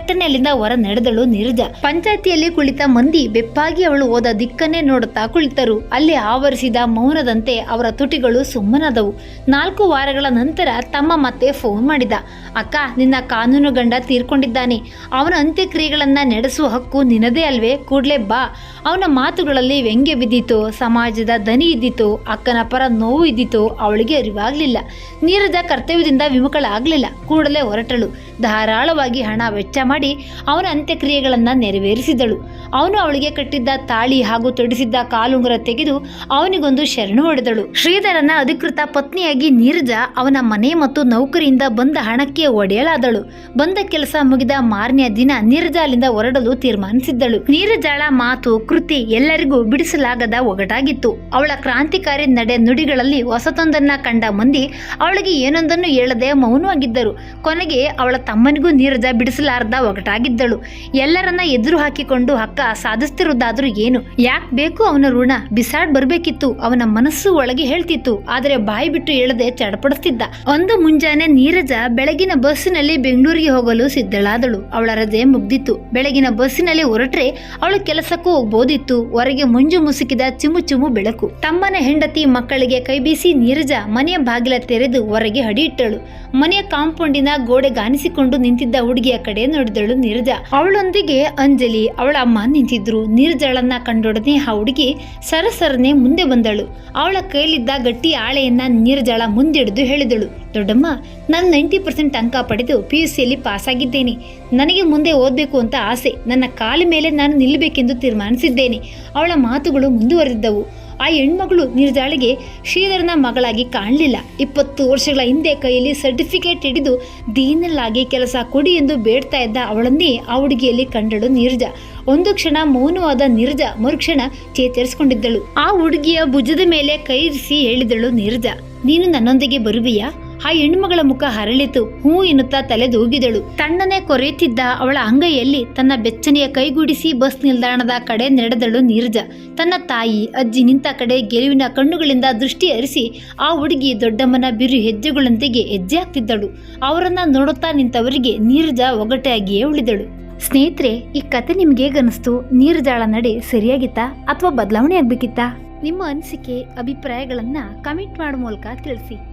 ಚಟ್ಟನೆ ಅಲ್ಲಿಂದ ಹೊರ ನಡೆದಳು ನಿರ್ಜ. ಪಂಚಾಯತಿಯಲ್ಲಿ ಕುಳಿತ ಮಂದಿ ಬೆಪ್ಪಾಗಿ ಅವಳು ಹೋದ ದಿಕ್ಕನ್ನೇ ನೋಡುತ್ತಾ ಕುಳಿತರು. ಅಲ್ಲಿ ಆವರಿಸಿದ ಮೌನದಂತೆ ಅವರ ತುಟಿಗಳು ಸುಮ್ಮನಾದವು. ನಾಲ್ಕು ವಾರಗಳ ನಂತರ ತಮ್ಮ ಮತ್ತೆ ಫೋನ್ ಮಾಡಿದ. ಅಕ್ಕ, ನಿನ್ನ ಕಾನೂನು ಗಂಡ ತೀರ್ಕೊಂಡಿದ್ದಾನೆ. ಅವನ ಅಂತ್ಯಕ್ರಿಯೆಗಳನ್ನ ನಡೆಸುವ ಹಕ್ಕು ನಿನ್ನದೇ ಅಲ್ವೇ? ಕೂಡ್ಲೇ ಬಾ. ಅವನ ಮಾತುಗಳಲ್ಲಿ ವ್ಯಂಗ್ಯ ಬಿದ್ದಿತು. ಸಮಾಜದ ದನಿ ಇದ್ದಿತು. ಅಕ್ಕನ ಪರ ನೋವು ಇದ್ದಿತು. ಅವಳಿಗೆ ಅರಿವಾಗಲಿಲ್ಲ. ನೀರಜ ಕರ್ತವ್ಯದಿಂದ ವಿಮುಖಳಾಗಲಿಲ್ಲ. ಕೂಡಲೇ ಹೊರಟಳು. ಧಾರಾಳವಾಗಿ ಹಣ ವೆಚ್ಚ ಮಾಡಿ ಅವನ ಅಂತ್ಯಕ್ರಿಯೆಗಳನ್ನು ನೆರವೇರಿಸಿದಳು. ಅವನು ಅವಳಿಗೆ ಕಟ್ಟಿದ್ದ ತಾಳಿ ಹಾಗೂ ತೊಡಿಸಿದ್ದ ಕಾಲುಂಗುರ ತೆಗೆದು ಅವನಿಗೊಂದು ಶರಣು ಹೊಡೆದಳು. ಶ್ರೀಧರನ ಅಧಿಕೃತ ಪತ್ನಿಯಾಗಿ ನೀರಜ ಅವನ ಮನೆ ಮತ್ತು ನೌಕರಿಯಿಂದ ಬಂದ ಹಣಕ್ಕೆ ಒಡೆಯಲಾದಳು. ಬಂದ ಕೆಲಸ ಮುಗಿದ ಮಾರನೆಯ ದಿನ ನೀರಜ ಅಲ್ಲಿಂದ ಹೊರಡಲು ತೀರ್ಮಾನಿಸಿದ್ದಳು. ನೀರಜಾಳ ಮಾತು, ಕೃತಿ ಎಲ್ಲರಿಗೂ ಬಿಡಿಸಲಾಗದ ಒಗಟಾಗಿತ್ತು. ಅವಳ ಕ್ರಾಂತಿಕಾರಿ ನಡೆ ನುಡಿಗಳಲ್ಲಿ ಹೊಸತೊಂದನ್ನ ಕಂಡ ಮಂದಿ ಅವಳಿಗೆ ಏನೊಂದನ್ನು ಹೇಳದೆ ಮೌನವಾಗಿದ್ದರು. ಕೊನೆಗೆ ಅವಳ ತಮ್ಮನಿಗೂ ನೀರಜ ಬಿಡಿಸಲಾರ್ದ ಒಗಟಾಗಿದ್ದಳು. ಎಲ್ಲರನ್ನ ಎದುರು ಹಾಕಿಕೊಂಡು, ಅಕ್ಕ, ಸಾಧಿಸ್ತಿರುವುದಾದ್ರೂ ಏನು? ಯಾಕ್ ಬೇಕು ಅವನ ಋಣ? ಬಿಸಾಡ್ ಬರ್ಬೇಕಿತ್ತು. ಅವನ ಮನಸ್ಸು ಒಳಗೆ ಹೇಳ್ತಿತ್ತು. ಆದರೆ ಬಾಯಿ ಬಿಟ್ಟು ಹೇಳದೆ ಚಡಪಡಿಸ್ತಿದ್ದ. ಒಂದು ಮುಂಜಾನೆ ನೀರಜ ಬೆಳಗಿನ ಬಸ್ಸಿನಲ್ಲಿ ಬೆಂಗಳೂರಿಗೆ ಹೋಗಲು ಸಿದ್ಧಳಾದಳು. ಅವಳ ರಜೆ ಮುಗ್ದಿತ್ತು. ಬೆಳಗಿನ ಬಸ್ಸಿನಲ್ಲಿ ಹೊರಟ್ರೆ ಅವಳು ಕೆಲಸಕ್ಕೂ ಹೋಗ್ಬೋದಿತ್ತು. ಹೊರಗೆ ಮುಂಜು ಮುಸುಕಿದ ಚಿಮು ಚಿಮು ಬೆಳಕು. ತಮ್ಮನ ಹೆಂಡತಿ ಮಕ್ಕಳಿಗೆ ಕೈಬೀಸಿ ನೀರಜ ಮನೆಯ ಬಾಗಿಲ ತೆರೆದು ಹೊರಗೆ ಹಡಿಯಿಟ್ಟಳು ಮನೆಯ ಕಾಂಪೌಂಡಿನ ಗೋಡೆ ಗಾನಿಸಿಕೊಂಡು ನಿಂತಿದ್ದ ಹುಡುಗಿಯ ಕಡೆ ನೋಡಿದಳು ನಿರ್ಜ. ಅವಳೊಂದಿಗೆ ಅಂಜಲಿ, ಅವಳ ಅಮ್ಮ ನಿಂತಿದ್ರು. ನಿರ್ಜಳನ್ನ ಕಂಡೊಡನೆ ಆ ಹುಡುಗಿ ಸರಸರನೆ ಮುಂದೆ ಬಂದಳು. ಅವಳ ಕೈಲಿದ್ದ ಗಟ್ಟಿ ಆಳೆಯನ್ನ ನೀರಜಳ ಮುಂದಿಡಿದು ಹೇಳಿದಳು. ದೊಡ್ಡಮ್ಮ, ನಾನು ನೈಂಟಿ ಪರ್ಸೆಂಟ್ ಅಂಕ ಪಡೆದು ಪಿ ಯು ಸಿಯಲ್ಲಿ ಪಾಸ್ ಆಗಿದ್ದೇನೆ ನನಗೆ ಮುಂದೆ ಓದಬೇಕು ಅಂತ ಆಸೆ. ನನ್ನ ಕಾಲ ಮೇಲೆ ನಾನು ನಿಲ್ಲಬೇಕೆಂದು ತೀರ್ಮಾನಿಸಿದ್ದೇನೆ. ಅವಳ ಮಾತುಗಳು ಮುಂದುವರೆದಿದ್ದವು ಆ ಹೆಣ್ಮಗಳು ನಿರ್ಜಾಳಿಗೆ ಶ್ರೀಧರನ ಮಗಳಾಗಿ ಕಾಣಲಿಲ್ಲ. ಇಪ್ಪತ್ತು ವರ್ಷಗಳ ಹಿಂದೆ ಕೈಯಲ್ಲಿ ಸರ್ಟಿಫಿಕೇಟ್ ಹಿಡಿದು ದೀನಲ್ಲಾಗಿ ಕೆಲಸ ಕೊಡಿ ಎಂದು ಬೇಡ್ತಾ ಇದ್ದ ಅವಳನ್ನೇ ಆ ಹುಡುಗಿಯಲ್ಲಿ ಕಂಡಳು ನೀರ್ಜ. ಒಂದು ಕ್ಷಣ ಮೌನವಾದ ನೀರ್ಜ ಮರುಕ್ಷಣ ಚೇತರಿಸಿಕೊಂಡಿದ್ದಳು. ಆ ಹುಡುಗಿಯ ಭುಜದ ಮೇಲೆ ಕೈ ಇರಿಸಿ ಹೇಳಿದಳು ನೀರ್ಜ. ನೀನು ನನ್ನೊಂದಿಗೆ ಬರುವಿಯಾ? ಆ ಹೆಣ್ಮಗಳ ಮುಖ ಹರಳಿತು. ಹೂ ಎನ್ನುತ್ತಾ ತಲೆದೂಗಿದಳು ತಣ್ಣನೆ ಕೊರೆಯುತ್ತಿದ್ದ ಅವಳ ಅಂಗೈಯಲ್ಲಿ ತನ್ನ ಬೆಚ್ಚನೆಯ ಕೈಗೂಡಿಸಿ ಬಸ್ ನಿಲ್ದಾಣದ ಕಡೆ ನಡೆದಳು ನೀರಜ. ತನ್ನ ತಾಯಿ, ಅಜ್ಜಿ ನಿಂತ ಕಡೆ ಗೆಲುವಿನ ಕಣ್ಣುಗಳಿಂದ ದೃಷ್ಟಿ ಹರಿಸಿ ಆ ಹುಡುಗಿ ದೊಡ್ಡಮ್ಮನ ಬಿರು ಹೆಜ್ಜೆಗಳೊಂದಿಗೆ ಹೆಜ್ಜೆ ಹಾಕ್ತಿದ್ದಳು. ಅವರನ್ನ ನೋಡುತ್ತಾ ನಿಂತವರಿಗೆ ನೀರಜ ಒಗಟೆಯಾಗಿಯೇ ಉಳಿದಳು. ಸ್ನೇಹಿತರೆ, ಈ ಕತೆ ನಿಮ್ಗೆ ಹೇಗನ್ನಿಸ್ತು ನೀರಜಾಳ ನಡೆ ಸರಿಯಾಗಿತ್ತಾ ಅಥವಾ ಬದಲಾವಣೆ ಆಗ್ಬೇಕಿತ್ತಾ? ನಿಮ್ಮ ಅನಿಸಿಕೆ, ಅಭಿಪ್ರಾಯಗಳನ್ನು ಕಮೆಂಟ್ ಮಾಡೋ ಮೂಲಕ ತಿಳಿಸಿ.